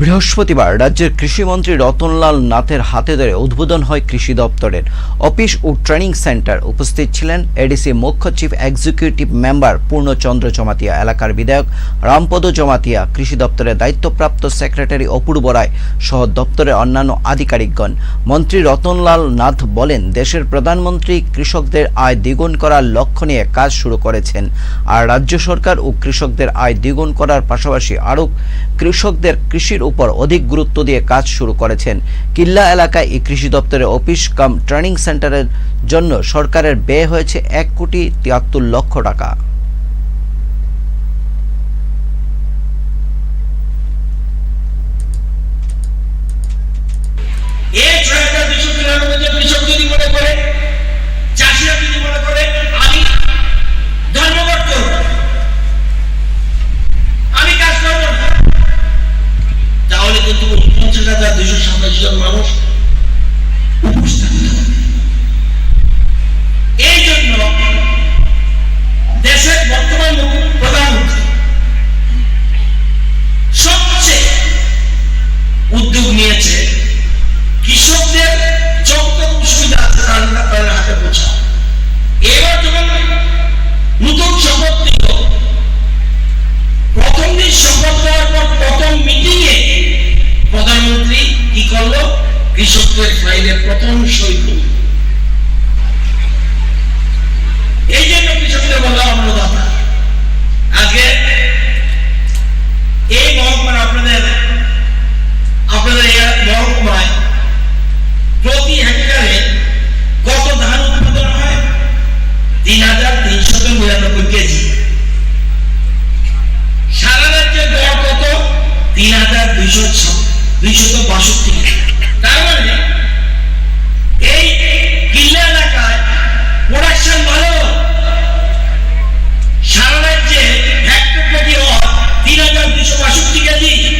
বৃহস্পতিবার রাজ্যের কৃষিমন্ত্রী রতনলাল নাথের হাতে ধরে উদ্বোধন হয় কৃষি দপ্তরের অফিস ও ট্রেনিং সেন্টার। উপস্থিত ছিলেন এডিসি মুখ্য chief executive member Purnachandra Jamatia, এলাকার বিধায়ক রামপদ জমাতিয়া, কৃষি দপ্তরের দায়িত্বপ্রাপ্ত সেক্রেটারি অপূর্ব রায় সহ দপ্তরের অন্যান্য আধিকারিকগণ। মন্ত্রী রতনলাল নাথ বলেন, দেশের প্রধানমন্ত্রী কৃষকদের আয় দ্বিগুণ করার লক্ষ্য নিয়ে কাজ শুরু করেছেন, আর রাজ্য সরকার ও কৃষকদের আয় দ্বিগুণ করার পাশাপাশি আরও কৃষকদের কৃষির উপর অধিক গুরুত্ব দিয়ে কাজ শুরু করেছেন। কিল্লা এলাকায় এই কৃষি দপ্তরের অফিস কাম ট্রেনিং সেন্টারের জন্য সরকারের ব্যয় হয়েছে এক কোটি তিয়াত্তর লক্ষ টাকা। এই কৃষক যদি মনে করে হাজার দুইশো সাতাশ জন মানুষ ফাইলে প্রথম সই এই জন্য কৃষকদের বলা অনুরোধ আজকে এই মহকুমার আপনাদের আপনাদের মহকুমায় প্রতি হেক্টরে কত ধান উৎপাদন হয়? তিন হাজার তিনশত নিরানব্বই কেজি। সারা রাজ্যে গড় কত? তিন হাজার দুইশো দুইশত বাষট্টি। তার মানে সবার শক্তিকে দিই